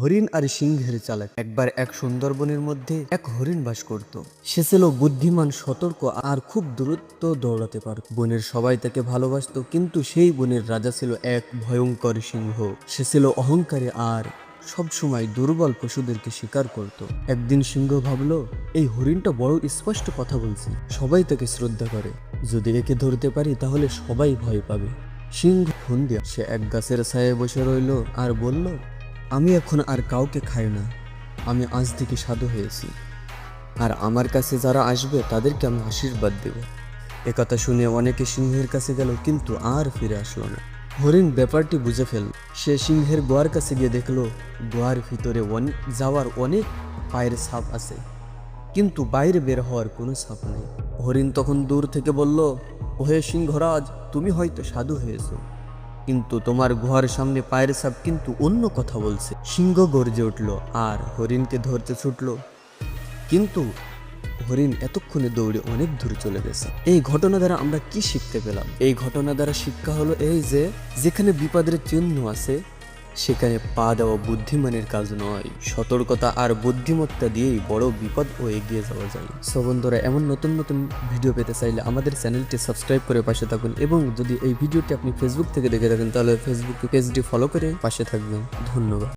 হরিণ আর সিংহের চালাক। একবার এক সুন্দরবনের মধ্যে এক হরিণ বাস করত। সে ছিল বুদ্ধিমান, সতর্ক আর খুব দূরত্ব দৌড়াতে পারত। বনের সবাই তাকে ভালোবাসতো, কিন্তু সেই বনের রাজা ছিল এক ভয়ঙ্কর সিংহ। সে ছিল অহংকারী আর সবসময় দুর্বল পশুদেরকে শিকার করত। একদিন সিংহ ভাবলো, এই হরিণটা বড় স্পষ্ট কথা বলছে। সবাই তাকে শ্রদ্ধা করে। যদি একে ধরতে পারি, তাহলে সবাই ভয় পাবে। সিংহ ফোন দিয়ে সে এক গাছের ছায়ে বসে রইল আর বলল আমি এখন আর কাউকে খাই না। আমি আজ থেকে সাধু হয়েছি। আর আমার কাছে যারা আসবে, তাদেরকে আমি আশীর্বাদ দেব। একথা শুনে অনেকে সিংহের কাছে গেল, কিন্তু আর ফিরে আসলো না। হরিণ ব্যাপারটি বুঝে ফেল সে সিংহের গোয়ার কাছে গিয়ে দেখল, গোয়ার ভিতরে অনেক যাওয়ার অনেক পায়ের ছাপ আছে। কিন্তু বাইরে বের হওয়ার কোনো ছাপ নেই। হরিণ তখন দূর থেকে বলল, ওহে সিংহরাজ, তুমি হয়তো সাধু হয়েছো। কিন্তু তোমার গুহার সামনে পায়ের সাপ কিন্তু অন্য কথা বলছে। সিংহ গর্জে উঠল আর হরিণকে ধরতে ছুটলো। কিন্তু হরিণ এতক্ষণে দৌড়ে অনেক দূর চলে গেছে। এই ঘটনা দ্বারা আমরা কি শিখতে পেলাম? এই ঘটনা দ্বারা শিক্ষা হলো এই যে, যেখানে বিপদের চিহ্ন আছে সেখানে পা দেওয়া বুদ্ধিমানের কাজ নয়। সতর্কতা আর বুদ্ধিমত্তা দিয়েই বড় বিপদ ও এগিয়ে যাওয়া যায়। সো বন্ধুরা, এমন নতুন নতুন ভিডিও পেতে চাইলে আমাদের চ্যানেলটি সাবস্ক্রাইব করে পাশে থাকুন এবং যদি এই ভিডিওটি আপনি ফেসবুক থেকে দেখে থাকেন, তাহলে ফেসবুক পেজটি ফলো করে পাশে থাকবেন। ধন্যবাদ।